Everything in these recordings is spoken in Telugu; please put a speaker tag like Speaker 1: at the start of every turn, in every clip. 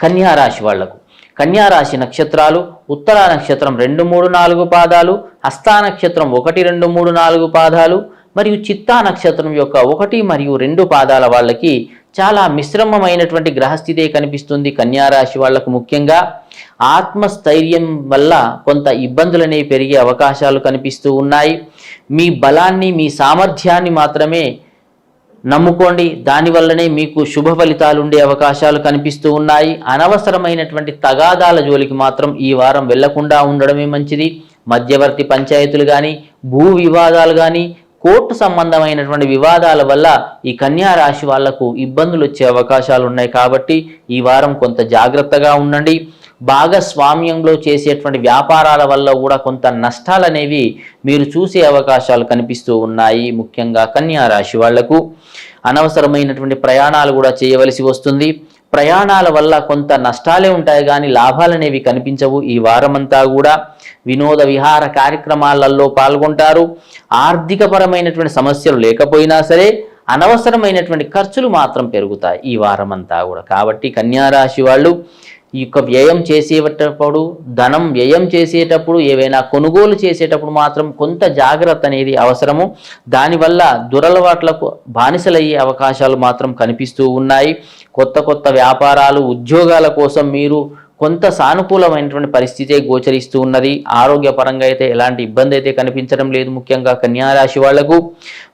Speaker 1: కన్యారాశి వాళ్ళకు. కన్యారాశి నక్షత్రాలు ఉత్తర నక్షత్రం రెండు మూడు నాలుగు పాదాలు హస్తా నక్షత్రం ఒకటి రెండు మూడు నాలుగు పాదాలు మరియు చిత్తా నక్షత్రం యొక్క ఒకటి మరియు రెండు పాదాల వాళ్ళకి చాలా మిశ్రమమైనటువంటి గ్రహస్థితే కనిపిస్తుంది కన్యారాశి వాళ్ళకు ముఖ్యంగా. ఆత్మస్థైర్యం వల్ల కొంత ఇబ్బందులు అనేవి పెరిగే అవకాశాలు కనిపిస్తూ ఉన్నాయి. మీ బలాన్ని మీ సామర్థ్యాన్ని మాత్రమే నమ్ముకోండి. దానివల్లనే మీకు శుభ ఫలితాలు ఉండే అవకాశాలు కనిపిస్తూ ఉన్నాయి. అనవసరమైనటువంటి తగాదాల జోలికి మాత్రం ఈ వారం వెళ్ళకుండా ఉండడమే మంచిది. మధ్యవర్తి పంచాయతీలు కానీ భూ వివాదాలు కానీ కోర్టు సంబంధమైనటువంటి వివాదాల వల్ల ఈ కన్యా రాశి వాళ్ళకు ఇబ్బందులు వచ్చే అవకాశాలు ఉన్నాయి కాబట్టి ఈ వారం కొంత జాగ్రత్తగా ఉండండి. భాగస్వామ్యంలో చేసేటువంటి వ్యాపారాల వల్ల కూడా కొంత నష్టాలు అనేవి మీరు చూసే అవకాశాలు కనిపిస్తూ ఉన్నాయి. ముఖ్యంగా కన్యా రాశి వాళ్ళకు అనవసరమైనటువంటి ప్రయాణాలు కూడా చేయవలసి వస్తుంది. ప్రయాణాల వల్ల కొంత నష్టాలే ఉంటాయి కానీ లాభాలనేవి కనిపించవు. ఈ వారమంతా కూడా వినోద విహార కార్యక్రమాలలో పాల్గొంటారు. ఆర్థికపరమైనటువంటి సమస్యలు లేకపోయినా సరే అనవసరమైనటువంటి ఖర్చులు మాత్రం పెరుగుతాయి ఈ వారమంతా కూడా. కాబట్టి కన్యా రాశి వాళ్ళు ఈ యొక్క వ్యయం చేసేటప్పుడు ధనం వ్యయం చేసేటప్పుడు ఏవైనా కొనుగోలు చేసేటప్పుడు మాత్రం కొంత జాగ్రత్త అనేది అవసరము. దానివల్ల దురలవాట్లకు బానిసలయ్యే అవకాశాలు మాత్రం కనిపిస్తూ ఉన్నాయి. కొత్త కొత్త వ్యాపారాలు ఉద్యోగాల కోసం మీరు కొంత సానుకూలమైనటువంటి పరిస్థితే గోచరిస్తూ ఉన్నది. ఆరోగ్యపరంగా అయితే ఎలాంటి ఇబ్బంది అయితే కనిపించడం లేదు. ముఖ్యంగా కన్యారాశి వాళ్ళకు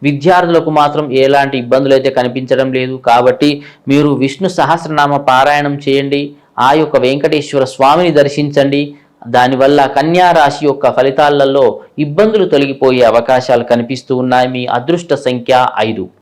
Speaker 1: విద్యార్థులకు మాత్రం ఎలాంటి ఇబ్బందులు అయితే కనిపించడం లేదు. కాబట్టి మీరు విష్ణు సహస్రనామ పారాయణం చేయండి. ఆ యొక్క వెంకటేశ్వర స్వామిని దర్శించండి. దానివల్ల కన్యా రాశి యొక్క ఫలితాలలో ఇబ్బందులు తొలగిపోయే అవకాశాలు కనిపిస్తూ ఉన్నాయి. మీ అదృష్ట సంఖ్య ఐదు.